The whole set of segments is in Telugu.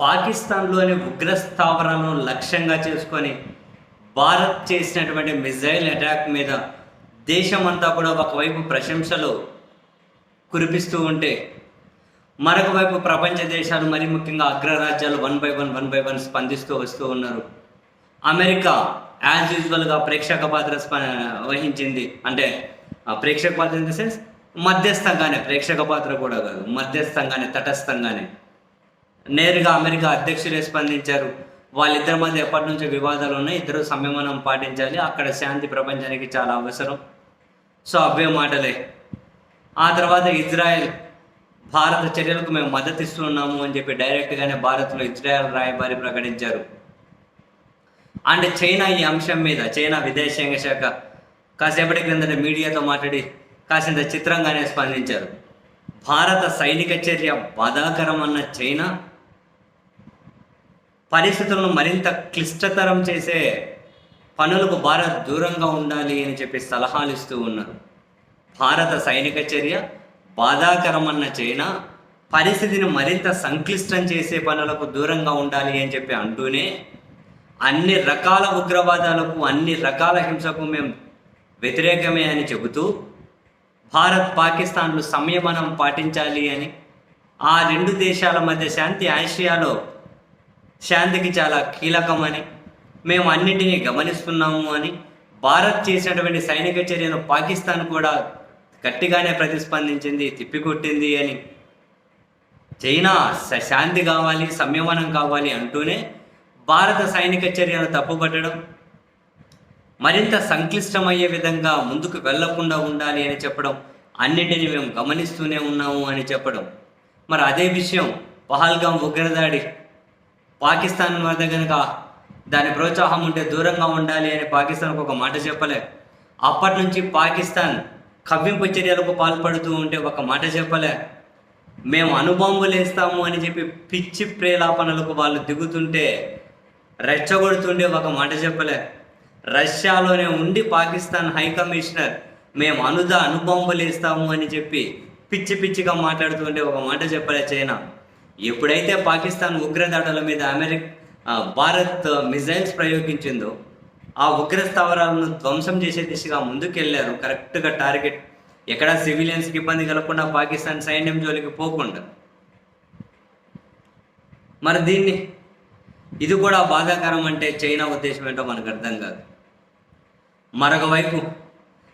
పాకిస్తాన్లోని ఉగ్ర స్థావరాలను లక్ష్యంగా చేసుకొని భారత్ చేసినటువంటి మిజైల్ అటాక్ మీద దేశమంతా కూడా ఒకవైపు ప్రశంసలు కురిపిస్తూ ఉంటే మరొక వైపు ప్రపంచ దేశాలు మరి ముఖ్యంగా అగ్రరాజ్యాలు one by one one by one స్పందిస్తూ వస్తూ ఉన్నారు. అమెరికా యాజ్ యూజువల్గా ప్రేక్షక పాత్ర స్ప- వహించింది. అంటే ఆ ప్రేక్షక పాత్ర ఇన్ ద సెన్స్ మధ్యస్థంగానే ప్రేక్షక పాత్ర కూడా కాదు మధ్యస్థంగానే తటస్థంగానే. నేరుగా అమెరికా అధ్యక్షులే స్పందించారు. వాళ్ళిద్దరి మధ్య ఎప్పటి నుంచో వివాదాలు ఉన్నాయి. ఇద్దరు సంయమనం పాటించాలి. అక్కడ శాంతి ప్రపంచానికి చాలా అవసరం. సో అవే మాటలే. ఆ తర్వాత ఇజ్రాయెల్ భారత చర్యలకు మేము మద్దతు ఇస్తున్నాము అని చెప్పి డైరెక్ట్గానే భారత్లో ఇజ్రాయెల్ రాయబారి ప్రకటించారు. అండ్ చైనా ఈ అంశం మీద చైనా విదేశాంగ శాఖ కాసేపటి క్రిందట మీడియాతో మాట్లాడి కాసింత చిత్రంగానే స్పందించారు. భారత సైనిక చర్య బాధాకరం అన్న చైనా పరిస్థితులను మరింత క్లిష్టతరం చేసే పనులకు భారత్ దూరంగా ఉండాలి అని చెప్పి సలహాలు ఇస్తూ ఉన్నారు. భారత సైనిక చర్య బాధాకరమన్న చైనా పరిస్థితిని మరింత సంక్లిష్టం చేసే పనులకు దూరంగా ఉండాలి అని చెప్పి అంటూనే అన్ని రకాల ఉగ్రవాదాలకు అన్ని రకాల హింసకు మేము వ్యతిరేకమే అని చెబుతూ భారత్ పాకిస్తాన్లు సంయమనం పాటించాలి అని ఆ రెండు దేశాల మధ్య శాంతి ఆసియాలో శాంతికి చాలా కీలకమని మేము అన్నింటినీ గమనిస్తున్నాము అని భారత్ చేసినటువంటి సైనిక చర్యను పాకిస్తాన్ కూడా గట్టిగానే ప్రతిస్పందించింది తిప్పికొట్టింది అని. చైనా శాంతి కావాలి సంయమనం కావాలి అంటూనే భారత సైనిక చర్యను తప్పుపట్టడం మరింత సంక్లిష్టమయ్యే విధంగా ముందుకు వెళ్ళకుండా ఉండాలి అని చెప్పడం అన్నింటినీ మేము గమనిస్తూనే ఉన్నాము అని చెప్పడం. మరి అదే విషయం పహల్గాం ఉగ్రదాడి పాకిస్తాన్ మీద కనుక దాని ప్రోత్సాహం ఉంటే దూరంగా ఉండాలి అని పాకిస్తాన్కు ఒక మాట చెప్పలే. అప్పటి నుంచి పాకిస్తాన్ కవ్వింపు చర్యలకు పాల్పడుతూ ఉంటే ఒక మాట చెప్పలే. మేము అనుబాంబులు వేస్తాము అని చెప్పి పిచ్చి ప్రేలాపనలకు వాళ్ళు దిగుతుంటే రెచ్చగొడుతుండే ఒక మాట చెప్పలే. రష్యాలోనే ఉండి పాకిస్తాన్ హై కమిషనర్ మేము అనుదా అనుబాంబులు వేస్తాము అని చెప్పి పిచ్చి పిచ్చిగా మాట్లాడుతుంటే ఒక మాట చెప్పలే చైనా. ఎప్పుడైతే పాకిస్తాన్ ఉగ్రదాడుల మీద అమెరికా భారత్ మిజైల్స్ ప్రయోగించిందో ఆ ఉగ్ర స్థావరాలను ధ్వంసం చేసే దిశగా ముందుకెళ్ళారు. కరెక్ట్గా టార్గెట్ ఎక్కడ సివిలియన్స్కి ఇబ్బంది కలగకుండా పాకిస్తాన్ సైన్యం జోలికి పోకుండా. మరి దీన్ని ఇది కూడా బాధాకరం అంటే చైనా ఉద్దేశం ఏంటో మనకు అర్థం కాదు. మరొక వైపు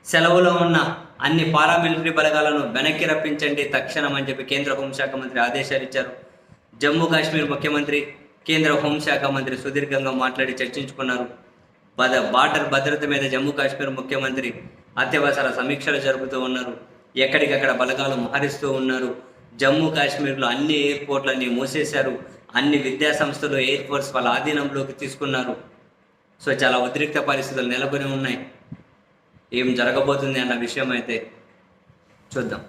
సెలవులో ఉన్న అన్ని పారామిలిటరీ బలగాలను వెనక్కి రప్పించండి తక్షణం అని చెప్పి కేంద్ర హోంశాఖ మంత్రి ఆదేశాలు ఇచ్చారు. జమ్మూ కాశ్మీర్ ముఖ్యమంత్రి కేంద్ర హోంశాఖ మంత్రి సుదీర్ఘంగా మాట్లాడి చర్చించుకున్నారు. బద బార్డర్ భద్రత మీద జమ్మూ కాశ్మీర్ ముఖ్యమంత్రి అత్యవసర సమీక్షలు జరుపుతూ ఉన్నారు. ఎక్కడికక్కడ బలగాలు మోహరిస్తూ ఉన్నారు. జమ్మూ కాశ్మీర్లో అన్ని ఎయిర్పోర్ట్లన్నీ మూసేశారు. అన్ని విద్యా సంస్థలు ఎయిర్ ఫోర్స్ వాళ్ళ ఆధీనంలోకి తీసుకున్నారు. సో చాలా ఉద్రిక్త పరిస్థితులు నెలకొని ఉన్నాయి. ఏం జరగబోతుంది అన్న విషయం అయితే చూద్దాం.